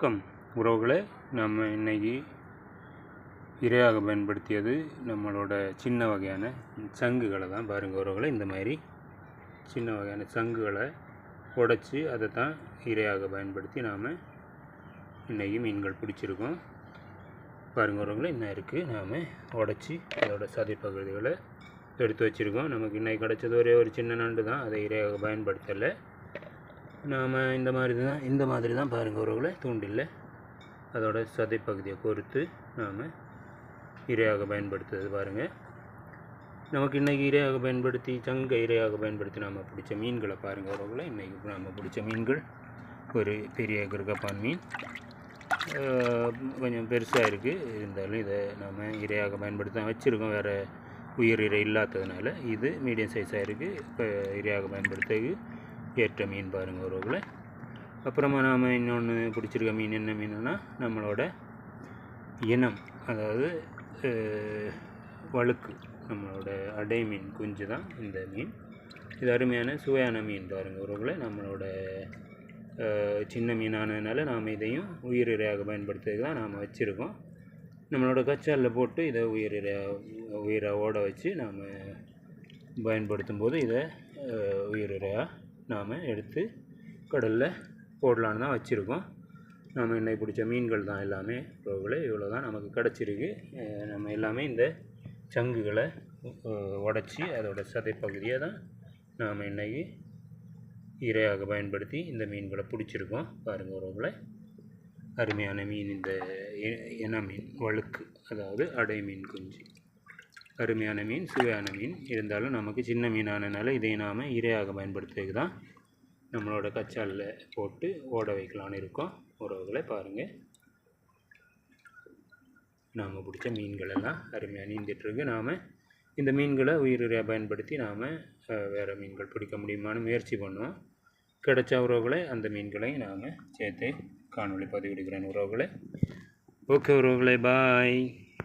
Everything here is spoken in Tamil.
வணக்கம் உறவுகளே. நம்ம இன்னைக்கு இரையாக பயன்படுத்தியது நம்மளோட சின்ன வகையான சங்குகளை தான் பாருங்கள் உறவுகளை. இந்த மாதிரி சின்ன வகையான சங்குகளை உடச்சி அதை தான் இரையாக பயன்படுத்தி நாம் இன்னைக்கு மீன்கள் பிடிச்சிருக்கோம். பாருங்கள் உறவுகளை இன்னும் இருக்குது நாம் உடச்சி அதோட சதை பகுதிகளை எடுத்து வச்சுருக்கோம். நமக்கு இன்னைக்கு கிடச்சது ஒரே ஒரு சின்ன நண்டு தான். அதை இரையாக பயன்படுத்தலை. நாம் இந்த மாதிரி தான் இந்த மாதிரி தான் பாருங்கள் உறவுகளை தூண்டில் அதோட சதை பகுதியை பொறுத்து நாம் இரையாக பயன்படுத்துறது பாருங்கள் நமக்கு இன்றைக்கி இரையாக பயன்படுத்தி சங்க இரையாக பயன்படுத்தி நாம் பிடிச்ச மீன்களை பாருங்கள் உறவுகளை. இன்றைக்கி நாம் பிடிச்ச மீன்கள் ஒரு பெரிய கிருகப்பான் மீன். கொஞ்சம் பெருசாக இருக்குது இருந்தாலும் இதை நாம் இரையாக பயன்படுத்த வச்சுருக்கோம். வேறு உயிர் இரை இல்லாததுனால இது மீடியம் சைஸாக இருக்குது இப்போ இரையாக பயன்படுத்துறது ஏற்ற மீன் பாருங்கள் உறவுகளை அப்புறமா நாம் இன்னொன்று பிடிச்சிருக்க மீன் என்ன மீனுன்னா நம்மளோட இனம் அதாவது வழுக்கு. நம்மளோட அடை மீன் குஞ்சு தான் இந்த மீன். இது அருமையான சுவையான மீன் பாருங்கள் உறவுகளை நம்மளோட சின்ன மீனானதுனால நாம் இதையும் உயிர் இரையாக பயன்படுத்துறதுக்கு தான் நாம் வச்சுருக்கோம். நம்மளோட கச்சாலில் போட்டு இதை உயிர் உயிரை ஓட வச்சு நாம் பயன்படுத்தும் போது இதை உயிர் இரையாக நாம் எடுத்து கடலில் போடலான்னு தான் வச்சுருக்கோம். நாம் இன்னைக்கு பிடிச்ச மீன்கள் தான் எல்லாமே ரோவில் இவ்வளோ தான் நமக்கு கிடச்சிருக்கு. நம்ம எல்லாமே இந்த சங்குகளை உடச்சி அதோட சதை பகுதியை தான் நாம் இன்றைக்கி இரையாக பயன்படுத்தி இந்த மீன்களை பிடிச்சிருக்கோம். பாருங்கள் உறவுகளை அருமையான மீன் இந்த என மீன்? வழுக்கு அதாவது அடை மீன் குஞ்சு. அருமையான மீன் சுவையான மீன். இருந்தாலும் நமக்கு சின்ன மீனானனால இதை நாம் இரையாக பயன்படுத்துறதுக்கு தான் நம்மளோட கச்சாலில் போட்டு ஓட வைக்கலான்னு இருக்கோம். உறவுகளை பாருங்கள் நாம் பிடிச்ச மீன்கள் எல்லாம் அருமையாக நீந்திட்டுருக்கு நாம் இந்த மீன்களை உயிரிழையாக பயன்படுத்தி நாம் வேறு மீன்கள் பிடிக்க முடியுமான்னு முயற்சி பண்ணுவோம். கிடைச்ச உறவுகளை அந்த மீன்களையும் நாம் சேர்த்து காணொளி பதிவிடுகிறேன். உறவுகளை. ஓகே உறவுகளை பாய்.